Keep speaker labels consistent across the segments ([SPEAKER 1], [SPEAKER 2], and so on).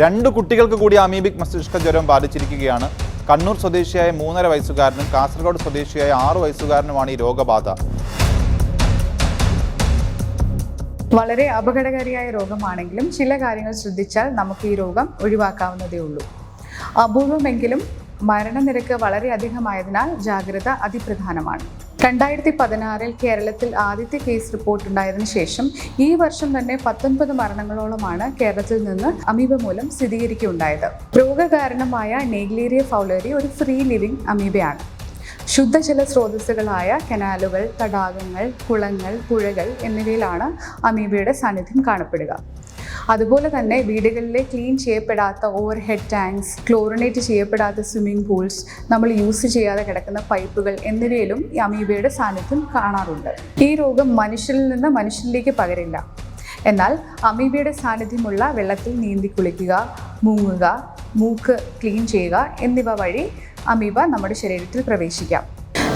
[SPEAKER 1] രണ്ട് കുട്ടികൾക്ക് കൂടി അമീബിക് മസ്തിഷ്ക ജ്വരം ബാധിച്ചിരിക്കുകയാണ്. കണ്ണൂർ സ്വദേശിയായ മൂന്നര വയസ്സുകാരനും കാസർഗോഡ് സ്വദേശിയായ ആറു വയസ്സുകാരനുമാണ് ഈ രോഗബാധ.
[SPEAKER 2] വളരെ അപകടകാരിയായ രോഗമാണെങ്കിലും ചില കാര്യങ്ങൾ ശ്രദ്ധിച്ചാൽ നമുക്ക് ഈ രോഗം ഒഴിവാക്കാവുന്നതേ ഉള്ളൂ. അപൂർവമെങ്കിലും മരണനിരക്ക് വളരെ അധികമായതിനാൽ ജാഗ്രത അതിപ്രധാനമാണ്. രണ്ടായിരത്തി പതിനാറിൽ കേരളത്തിൽ ആദ്യത്തെ കേസ് റിപ്പോർട്ട് ഉണ്ടായതിനു ശേഷം ഈ വർഷം തന്നെ പത്തൊൻപത് മരണങ്ങളോളമാണ് കേരളത്തിൽ നിന്ന് അമീബ മൂലം സ്ഥിരീകരിക്കുകയുണ്ടായത്. രോഗകാരണമായ നെഗ്ലീരിയ ഫൗലറി ഒരു ഫ്രീ ലിവിംഗ് അമീബയാണ്. ശുദ്ധജല സ്രോതസ്സുകളായ കനാലുകൾ തടാകങ്ങൾ കുളങ്ങൾ പുഴകൾ എന്നിവയിലാണ് അമീബയുടെ സാന്നിധ്യം കാണപ്പെടുക. അതുപോലെ തന്നെ വീടുകളിലെ ക്ലീൻ ചെയ്യപ്പെടാത്ത ഓവർ ഹെഡ് ടാങ്ക്സ് ക്ലോറിനേറ്റ് ചെയ്യപ്പെടാത്ത സ്വിമ്മിംഗ് പൂൾസ് നമ്മൾ യൂസ് ചെയ്യാതെ കിടക്കുന്ന പൈപ്പുകൾ എന്നിവയിലും അമീബയുടെ സാന്നിധ്യം കാണാറുണ്ട്. ഈ രോഗം മനുഷ്യരിൽ നിന്ന് മനുഷ്യരിലേക്ക് പകരില്ല. എന്നാൽ അമീബയുടെ സാന്നിധ്യമുള്ള വെള്ളത്തിൽ നീന്തി കുളിക്കുക മൂങ്ങുക മൂക്ക് ക്ലീൻ ചെയ്യുക എന്നിവ വഴി അമീബ നമ്മുടെ ശരീരത്തിൽ പ്രവേശിക്കാം.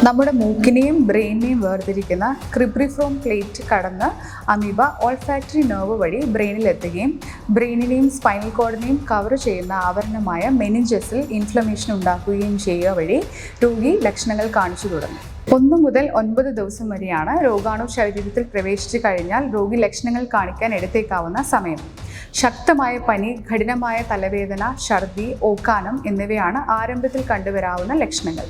[SPEAKER 2] നമ്മുടെ മൂക്കിനെയും ബ്രെയിനിനെയും വേർതിരിക്കുന്ന ക്രിബ്രിഫ്രോം പ്ലേറ്റ് കടന്ന് അമീബ ഓൾഫാക്ടറി നെർവ് വഴി ബ്രെയിനിലെത്തുകയും ബ്രെയിനിനെയും സ്പൈനൽ കോഡിനെയും കവർ ചെയ്യുന്ന ആവരണമായ മെനിഞ്ചസിൽ ഇൻഫ്ലമേഷൻ ഉണ്ടാക്കുകയും ചെയ്യുക വഴി രോഗി ലക്ഷണങ്ങൾ കാണിച്ചു തുടങ്ങും. ഒന്നു മുതൽ ഒൻപത് ദിവസം വരെയാണ് രോഗാണു ശരീരത്തിൽ പ്രവേശിച്ചു കഴിഞ്ഞാൽ രോഗി ലക്ഷണങ്ങൾ കാണിക്കാൻ എടുത്തേക്കാവുന്ന സമയം. ശക്തമായ പനി കഠിനമായ തലവേദന ഛർദി ഓക്കാനം എന്നിവയാണ് ആരംഭത്തിൽ കണ്ടുവരാവുന്ന ലക്ഷണങ്ങൾ.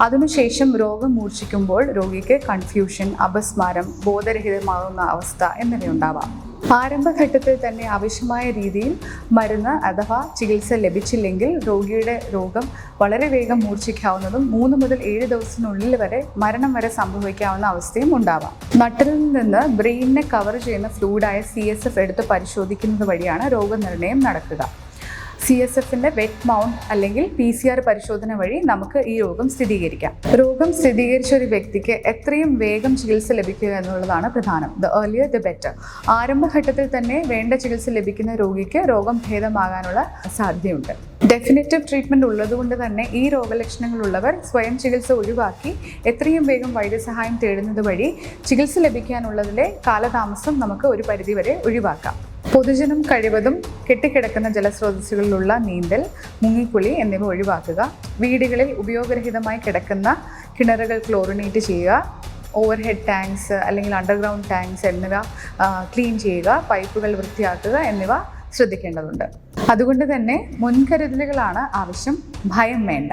[SPEAKER 2] അതിനുശേഷം രോഗം മൂർച്ഛിക്കുമ്പോൾ രോഗിക്ക് കൺഫ്യൂഷൻ അപസ്മാരം ബോധരഹിതമാകുന്ന അവസ്ഥ എന്നിവയുണ്ടാവാം. ആരംഭഘട്ടത്തിൽ തന്നെ ആവശ്യമായ രീതിയിൽ മരുന്ന് അഥവാ ചികിത്സ ലഭിച്ചില്ലെങ്കിൽ രോഗിയുടെ രോഗം വളരെ വേഗം മൂർച്ഛിക്കാവുന്നതും മൂന്ന് മുതൽ ഏഴ് ദിവസത്തിനുള്ളിൽ വരെ മരണം വരെ സംഭവിക്കാവുന്ന അവസ്ഥയും ഉണ്ടാവാം. നട്ടിൽ നിന്ന് ബ്രെയിനിനെ കവർ ചെയ്യുന്ന ഫ്ലൂയിഡായ സി എസ് എഫ് എടുത്ത് പരിശോധിക്കുന്നത് വഴിയാണ് രോഗനിർണയം നടക്കുക. സി എസ് എഫിന്റെ വെറ്റ് മൗണ്ട് അല്ലെങ്കിൽ പി സി ആർ പരിശോധന വഴി നമുക്ക് ഈ രോഗം സ്ഥിരീകരിക്കാം. രോഗം സ്ഥിരീകരിച്ച ഒരു വ്യക്തിക്ക് എത്രയും വേഗം ചികിത്സ ലഭിക്കുക എന്നുള്ളതാണ് പ്രധാനം. ദ ഏർലിയർ ദ ബെറ്റർ ആരംഭഘട്ടത്തിൽ തന്നെ വേണ്ട ചികിത്സ ലഭിക്കുന്ന രോഗിക്ക് രോഗം ഭേദമാകാനുള്ള സാധ്യതയുണ്ട്. ഡെഫിനറ്റീവ് ട്രീറ്റ്മെന്റ് ഉള്ളതുകൊണ്ട് തന്നെ ഈ രോഗലക്ഷണങ്ങളുള്ളവർ സ്വയം ചികിത്സ ഒഴിവാക്കി എത്രയും വേഗം വൈദ്യസഹായം തേടുന്നത് വഴി ചികിത്സ ലഭിക്കാനുള്ളതിലെ കാലതാമസം നമുക്ക് ഒരു പരിധിവരെ ഒഴിവാക്കാം. പൊതുജനം കഴിവതും കെട്ടിക്കിടക്കുന്ന ജലസ്രോതസ്സുകളിലുള്ള നീന്തൽ മുങ്ങിക്കുളി എന്നിവ ഒഴിവാക്കുക. വീടുകളിൽ ഉപയോഗരഹിതമായി കിടക്കുന്ന കിണറുകൾ ക്ലോറിനേറ്റ് ചെയ്യുക. ഓവർ ഹെഡ് ടാങ്ക്സ് അല്ലെങ്കിൽ അണ്ടർഗ്രൗണ്ട് ടാങ്ക്സ് എന്നിവ ക്ലീൻ ചെയ്യുക. പൈപ്പുകൾ വൃത്തിയാക്കുക എന്നിവ ശ്രദ്ധിക്കേണ്ടതുണ്ട്. അതുകൊണ്ട് തന്നെ മുൻകരുതലുകളാണ് ആവശ്യം. ഭയം വേണ്ട.